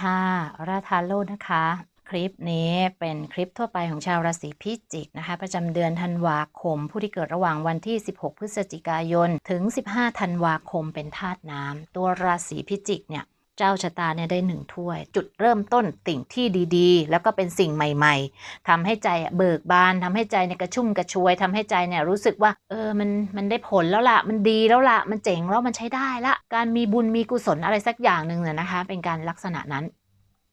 ค่ะราธาโลนะคะ คลิปนี้เป็นคลิปทั่วไปของชาวราศีพิจิกนะคะ ประจำเดือนธันวาคม ผู้ที่เกิดระหว่างวันที่ 16 พฤศจิกายน ถึง 15 ธันวาคมเป็นธาตุน้ำตัวราศีพิจิกเนี่ย เจ้าชะตาเนี่ยได้หนึ่งถ้วย จุดเริ่มต้นสิ่งที่ดีๆ แล้วก็เป็นสิ่งใหม่ ๆทำให้ใจเบิกบานทำให้ใจเนี่ยกระชุ่มกระชวยทำให้ใจเนี่ยรู้สึกว่า เออมันมันได้ผลแล้วละมันดีแล้วละมันเจ๋งแล้วมันใช้ได้ละ การมีบุญมีกุศลอะไรสักอย่างหนึ่งเนี่ยนะคะ เป็นการลักษณะนั้น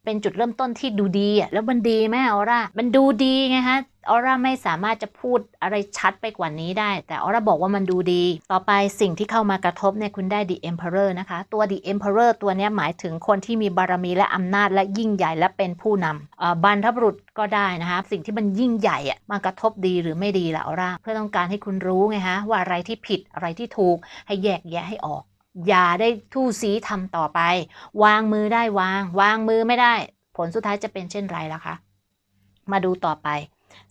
เป็นจุดเริ่มต้นที่ดูดีอะแล้วมันดีไหมออร่ามันดูดีไงฮะออร่าไม่สามารถจะพูดอะไรชัดไปกว่านี้ได้ แต่ออร่าบอกว่ามันดูดี ต่อไปสิ่งที่เข้ามากระทบเนี่ยคุณได้ The Emperor นะคะ ตัว The Emperor ตัวนี้หมายถึงคนที่มีบารมีและอำนาจและยิ่งใหญ่และเป็นผู้นำบรรพบุรุษก็ได้นะคะ สิ่งที่มันยิ่งใหญ่อะมันกระทบดีหรือไม่ดีละออร่าเพื่อต้องการให้คุณรู้ไงฮะว่าอะไรที่ผิดอะไรที่ถูกให้แยกแยะให้ออก อย่าได้ทู่สีทำต่อไป วางมือได้วาง วางมือไม่ได้ ผลสุดท้ายจะเป็นเช่นไรล่ะคะ มาดูต่อไป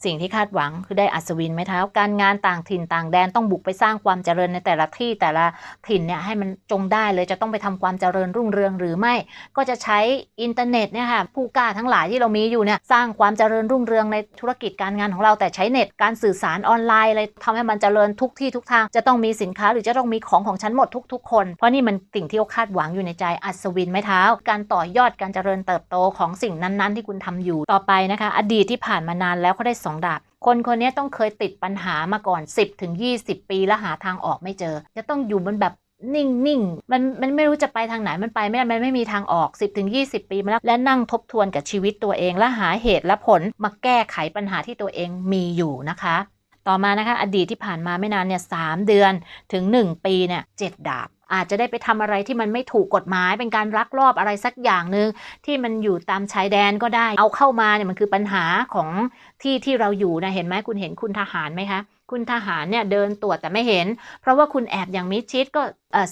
สิ่งที่คาดหวังคือได้อัศวินไม้เท้าการงานต่างถิ่นต่างแดนต้องบุกไปสร้างความเจริญในแต่ละที่แต่ละถิ่นเนี่ยให้มันจงได้เลยจะต้องไปทำความเจริญรุ่งเรืองหรือไม่ ก็จะใช้อินเทอร์เน็ตเนี่ยค่ะผู้กล้าทั้งหลายที่เรามีอยู่เนี่ยสร้างความเจริญรุ่งเรืองในธุรกิจการงานของเราแต่ใช้เน็ตการสื่อสารออนไลน์อะไรทำให้มันเจริญทุกที่ทุกทางจะต้องมีสินค้าหรือจะต้องมีของของฉันหมดทุก ๆ คน เพราะนี่มันสิ่งที่เขาคาดหวังอยู่ในใจอัศวินไม้เท้า การต่อยอดการเจริญเติบโตของสิ่งนั้นๆ ที่คุณทำอยู่ต่อไปนะคะ อดีตที่ผ่านมานานแล้วเขาได้สองดาบ คนคนนี้ต้องเคยติดปัญหามาก่อน 10ถึง20 ปีแล้วหาทางออกไม่เจอ จะต้องอยู่บนแบบนิ่งๆมันมันไม่รู้จะไปทางไหนมันไปไม่ได้มันไม่มีทางออก 10ถึง20ปีมาแล้วและนั่งทบทวนกับชีวิตตัวเอง และหาเหตุและผลมาแก้ไขปัญหาที่ตัวเองมีอยู่นะคะ ต่อมานะคะ อดีตที่ผ่านมาไม่นานเนี่ยสามเดือนถึง 1 ปีเนี่ยเจ็ดดาบ อาจจะได้ไปทำอะไรที่มันไม่ถูกกฎหมาย เป็นการลักลอบอะไรสักอย่างหนึ่งที่มันอยู่ตามชายแดนก็ได้ เอาเข้ามาเนี่ยมันคือปัญหาของที่ที่เราอยู่นะเห็นไหมคุณเห็นคุณทหารไหมคะคุณทหารเนี่ยเดินตรวจแต่ไม่เห็น เพราะว่าคุณแอบอย่างมิดชิดก็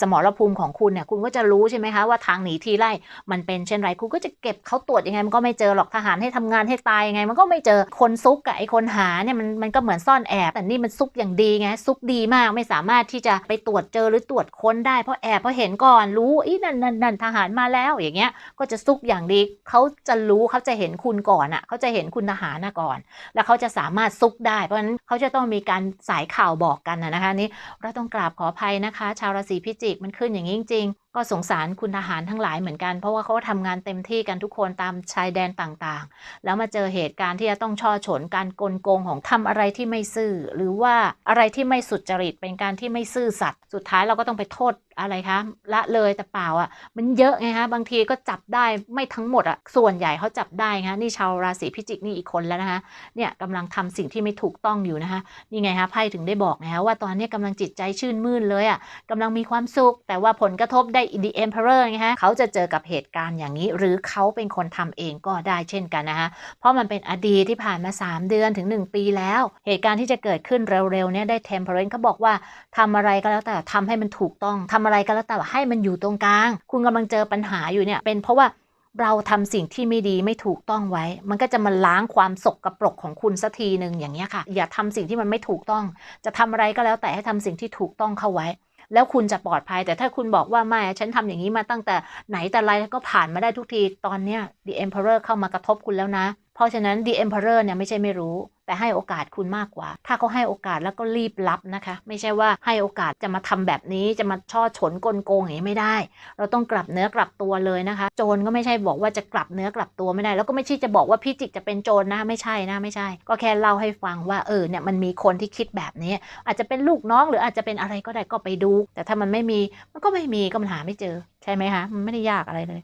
สมรภูมิของคุณเนี่ยคุณก็จะรู้ใช่ไหมคะว่าทางหนีทีไล่มันเป็นเช่นไรคุณก็จะเก็บเขาตรวจยังไงมันก็ไม่เจอหรอกทหารให้ทำงานให้ตายยังไง มันก็ไม่เจอคนซุกกับไอ้คนหาเนี่ยมันมันก็เหมือนซ่อนแอบแต่นี่มันซุกอย่างดีไงซุกดีมากไม่สามารถที่จะไปตรวจเจอหรือตรวจค้นได้เพราะแอบเพราะเห็นก่อนรู้อีนั่นนั่นนั่นทหารมาแล้วอย่างเงี้ยก็จะซุกอย่างดีเขาจะรู้เขาจะเห็นคุณก่อนอะเขาจะเห็นคุณทหารนะก่อน แล้วเขาจะสามารถซุกได้เพราะฉะนั้นเขาจะต้องมีการสายข่าวบอกกันนะนะคะนี่เราต้องกราบขออภัยนะคะ ชาวราศีพิจิกมันขึ้นอย่างนี้จริง ก็สงสารคุณทหารทั้งหลายเหมือนกัน เพราะว่าเขาทำงานเต็มที่กันทุกคนตามชายแดนต่างๆ แล้วมาเจอเหตุการณ์ที่จะต้องช่อฉนการกลโกงของทำอะไรที่ไม่ซื่อ หรือว่าอะไรที่ไม่สุจริตเป็นการที่ไม่ซื่อสัตย์สุดท้ายเราก็ต้องไปโทษอะไรคะละเลยแต่เปล่าอะ มันเยอะไงคะบางทีก็จับได้ไม่ทั้งหมดอะส่วนใหญ่เขาจับได้นะคะนี่ชาวราศีพิจิกนี่อีกคนแล้วนะคะเนี่ยกำลังทำสิ่งที่ไม่ถูกต้องอยู่นะคะนี่ไงคะไพ่ถึงได้บอกนะคะว่าตอนนี้กำลังจิตใจชื่นมื่นเลยอะกำลังมีความสุขแต่ว่าผลกระทบได้ The Emperor ไงฮะเขาจะเจอกับเหตุการณ์อย่างนี้ หรือเขาเป็นคนทำเองก็ได้เช่นกันนะคะเพราะมันเป็นอดีตที่ผ่านมา 3 เดือนถึง 1 ปีแล้ว เหตุการณ์ที่จะเกิดขึ้นเร็วๆเนี่ยได้ Temperance เขาบอกว่าทำอะไรก็แล้วแต่ทำให้มันถูกต้องทำอะไรก็แล้วแต่ให้มันอยู่ตรงกลาง คุณกำลังเจอปัญหาอยู่เนี่ยเป็นเพราะว่าเราทำสิ่งที่ไม่ดีไม่ถูกต้องไว้ มันก็จะมาล้างความสกกระปรกของคุณสักทีหนึ่งอย่างเงี้ยค่ะ อย่าทำสิ่งที่มันไม่ถูกต้อง จะทำอะไรก็แล้วแต่ให้ทำสิ่งที่ถูกต้องเข้าไว้ แล้วคุณจะปลอดภัย แต่ถ้าคุณบอกว่าไม่ ฉันทำอย่างนี้มาตั้งแต่ไหนแต่ไรก็ผ่านมาได้ทุกที ตอนเนี้ย The Emperor เข้ามากระทบคุณแล้วนะ เพราะฉะนั้น The Emperor เนี่ยไม่ใช่ไม่รู้ แต่ให้โอกาสคุณมากกว่า ถ้าเขาให้โอกาสแล้วก็รีบรับนะคะ ไม่ใช่ว่าให้โอกาสจะมาทำแบบนี้จะมาช่อฉนกลโกงอย่างนี้ไม่ได้ เราต้องกลับเนื้อกลับตัวเลยนะคะ โจรก็ไม่ใช่บอกว่าจะกลับเนื้อกลับตัวไม่ได้ แล้วก็ไม่ใช่จะบอกว่าพิจิกจะเป็นโจรนะไม่ใช่นะไม่ใช่ ก็แค่เล่าให้ฟังว่าเออเนี่ยมันมีคนที่คิดแบบนี้ อาจจะเป็นลูกน้องหรืออาจจะเป็นอะไรก็ได้ก็ไปดู แต่ถ้ามันไม่มีมันก็ไม่มีก็มันหาไม่เจอใช่ไหมคะมันไม่ได้ยากอะไรเลย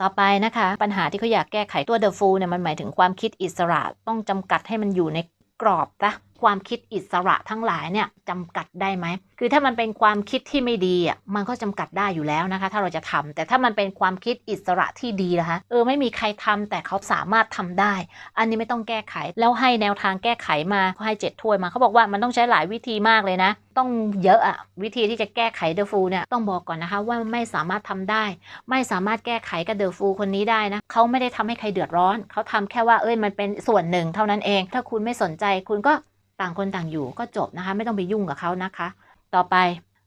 ต่อไปนะคะ ปัญหาที่เขาอยากแก้ไขตัว The Fool เนี่ยมันหมายถึงความคิดอิสระต้องจำกัดให้มันอยู่ในกรอบนะ ความคิดอิสระทั้งหลายเนี่ยจำกัดได้ไหม คือถ้ามันเป็นความคิดที่ไม่ดีอะมันก็จำกัดได้อยู่แล้วนะคะ ถ้าเราจะทำแต่ถ้ามันเป็นความคิดอิสระที่ดีนะคะเออไม่มีใครทำแต่เขาสามารถทำได้ อันนี้ไม่ต้องแก้ไขแล้วให้แนวทางแก้ไขมาเขาให้เจ็ดถ้วยมาเขาบอกว่ามันต้องใช้หลายวิธีมากเลยนะ ต้องเยอะอะวิธีที่จะแก้ไขเดอะฟูเนี่ยต้องบอกก่อนนะคะว่าไม่สามารถทำได้ ไม่สามารถแก้ไขกับเดอะฟูคนนี้ได้นะเขาไม่ได้ทำให้ใครเดือดร้อน เขาทำแค่ว่าเอ้ยมันเป็นส่วนหนึ่งเท่านั้นเอง ถ้าคุณไม่สนใจคุณก็ ต่างคนต่างอยู่ก็จบนะคะ ไม่ต้องไปยุ่งกับเขานะคะ ต่อไป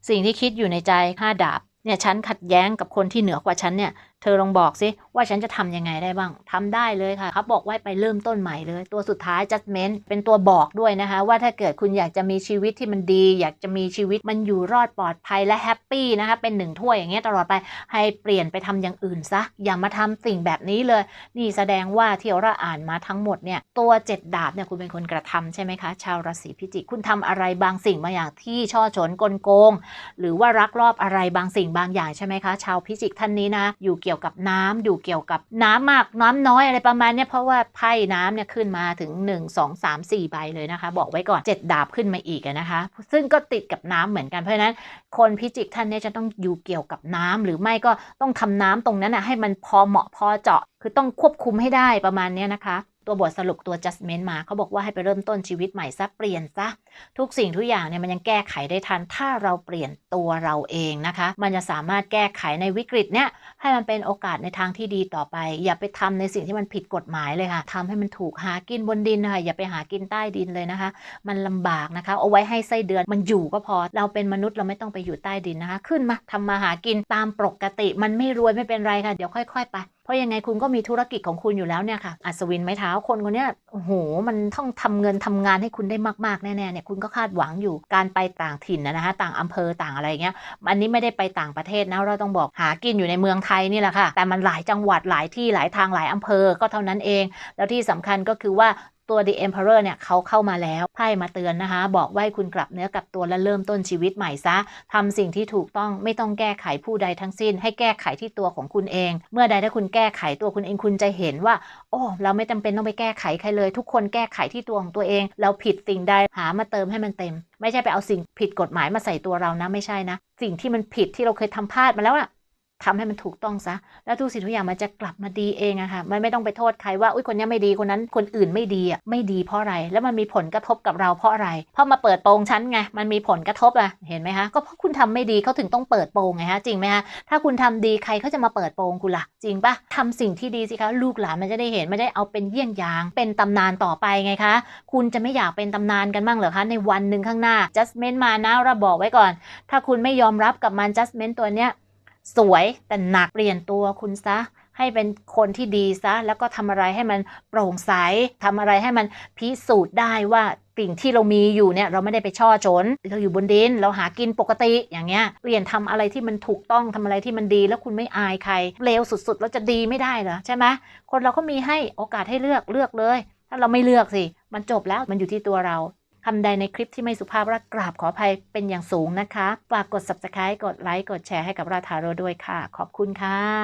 สิ่งที่คิดอยู่ในใจห้าดาบเนี่ยฉันขัดแย้งกับคนที่เหนือกว่าฉันเนี่ย เธอลองบอกสิ ว่าฉันจะทำยังไงได้บ้างทำได้เลยค่ะเขาบอกว่าไปเริ่มต้นใหม่เลย ตัวสุดท้าย judgment เป็นตัวบอกด้วยนะคะ ว่าถ้าเกิดคุณอยากจะมีชีวิตที่มันดี อยากจะมีชีวิตมันอยู่รอดปลอดภัยและแฮปปี้นะคะเป็นหนึ่งถ้วยอย่างเงี้ยตลอดไปให้เปลี่ยนไปทำอย่างอื่นซะอย่ามาทำสิ่งแบบนี้เลย นี่แสดงว่าที่เราอ่านมาทั้งหมดเนี่ยตัวเจ็ดดาบเนี่ยคุณเป็นคนกระทำใช่ไหมคะ ชาวราศีพิจิกคุณทำอะไรบางสิ่งบางอย่างที่ช่อฉนกลโกง หรือว่ารักรอบอะไรบางสิ่งบางอย่างใช่ไหมคะ ชาวพิจิกท่านนี้นะอยู่เกี่ยวกับน้ำอยู่เกี่ยวกับน้ำมากน้ำน้อยอะไรประมาณเนี้ยเพราะว่าไพ่น้ำเนี่ยขึ้นมาถึง 1 2 3 4 ใบเลยนะคะ บอกไว้ก่อน 7 ดาบขึ้นมาอีกนะคะ ซึ่งก็ติดกับน้ำเหมือนกันเพราะฉะนั้น คนพิจิกท่านเนี้จะต้องอยู่เกี่ยวกับน้ำหรือไม่ก็ต้องทำน้ำตรงนั้นนะให้มันพอเหมาะพอเจาะ คือต้องควบคุมให้ได้ประมาณเนี้ยนะคะ ตัวบทสรุปตัว judgment มาเขาบอกว่าให้ไปเริ่มต้นชีวิตใหม่ซะเปลี่ยนซะทุกสิ่งทุกอย่างเนี่ยมันยังแก้ไขได้ทัน ถ้าเราเปลี่ยนตัวเราเองนะคะ มันจะสามารถแก้ไขในวิกฤตเนี่ยให้มันเป็นโอกาสในทางที่ดีต่อไป อย่าไปทำในสิ่งที่มันผิดกฎหมายเลยค่ะทำให้มันถูกหากินบนดินนะคะอย่าไปหากินใต้ดินเลยนะคะ มันลำบากนะคะ เอาไว้ให้ไส้เดือนมันอยู่ก็พอเราเป็นมนุษย์เราไม่ต้องไปอยู่ใต้ดินนะคะ ขึ้นมาทำมาหากินตามปกติ มันไม่รวยไม่เป็นไรค่ะเดี๋ยวค่อย ๆ ไปเพราะยังไงคุณก็มีธุรกิจของคุณอยู่แล้วเนี่ยค่ะอัศวินไม้เท้าคนคนเนี้ยโอ้โหมันต้องทำเงินทำงานให้คุณได้มากๆแน่ๆเนี่ยคุณก็คาดหวังอยู่การไปต่างถิ่นนะฮะคะต่างอำเภอต่างอะไรเงี้ยอันนี้ไม่ได้ไปต่างประเทศนะเราต้องบอกหากินอยู่ในเมืองไทยนี่แหละค่ะแต่มันหลายจังหวัดหลายที่หลายทางหลายอำเภอก็เท่านั้นเอง แล้วที่สำคัญก็คือว่า ตัว The Emperor เนี่ยเขาเข้ามาแล้วไพ่มาเตือนนะคะ บอกว่าคุณกลับเนื้อกลับตัวและเริ่มต้นชีวิตใหม่ซะทำสิ่งที่ถูกต้องไม่ต้องแก้ไขผู้ใดทั้งสิ้น ให้แก้ไขที่ตัวของคุณเอง เมื่อใดถ้าคุณแก้ไขตัวคุณเองคุณจะเห็นว่า โอ้เราไม่จำเป็นต้องไปแก้ไขใครเลย ทุกคนแก้ไขที่ตัวของตัวเอง เราผิดสิ่งใดหามาเติมให้มันเต็ม ไม่ใช่ไปเอาสิ่งผิดกฎหมายมาใส่ตัวเรานะไม่ใช่นะ สิ่งที่มันผิดที่เราเคยทำพลาดมาแล้วอะ ทำให้มันถูกต้องซะ แล้วทุกสิ่งทุกอย่างมันจะกลับมาดีเองอะค่ะมันไม่ต้องไปโทษใครว่าอุ้ยคนนี้ไม่ดีคนนั้นคนอื่นไม่ดีอะไม่ดีเพราะอะไร แล้วมันมีผลกระทบกับเราเพราะอะไรเพราะมาเปิดโปงฉันไงมันมีผลกระทบอะเห็นไหมคะก็เพราะคุณทำไม่ดีเขาถึงต้องเปิดโปงไงฮะจริงไหมคะถ้าคุณทำดีใครเขาจะมาเปิดโปงคุณล่ะ จริงปะทำสิ่งที่ดีสิคะลูกหลานมันจะได้เห็นไม่ได้เอาเป็นเยี่ยงอย่าง เป็นตำนานต่อไปไงคะ คุณจะไม่อยากเป็นตำนานกันบ้างเหรอคะในวันหนึ่งข้างหน้า judgment มานะเราบอกไว้ก่อน ถ้าคุณไม่ยอมรับกับมัน judgment ตัวเนี้ย สวยแต่หนักเปลี่ยนตัวคุณซะ ให้เป็นคนที่ดีซะ แล้วก็ทำอะไรให้มันโปร่งใสทำอะไรให้มันพิสูจน์ได้ว่าสิ่งที่เรามีอยู่เนี่ยเราไม่ได้ไปช่อชนเราอยู่บนดินเราหากินปกติอย่างเงี้ยเปลี่ยนทำอะไรที่มันถูกต้องทำอะไรที่มันดี แล้วคุณไม่อายใครเลวสุดๆแล้วจะดีไม่ได้เหรอใช่ไหมคนเราก็มีให้โอกาสให้เลือกเลือกเลย ถ้าเราไม่เลือกสิมันจบแล้วมันอยู่ที่ตัวเรา คำใดในคลิปที่ไม่สุภาพรักกราบขออภัยเป็นอย่างสูงนะคะ ฝากกด subscribe กดไลค์กดแชร์ให้กับราธาโรด้วยค่ะ ขอบคุณค่ะ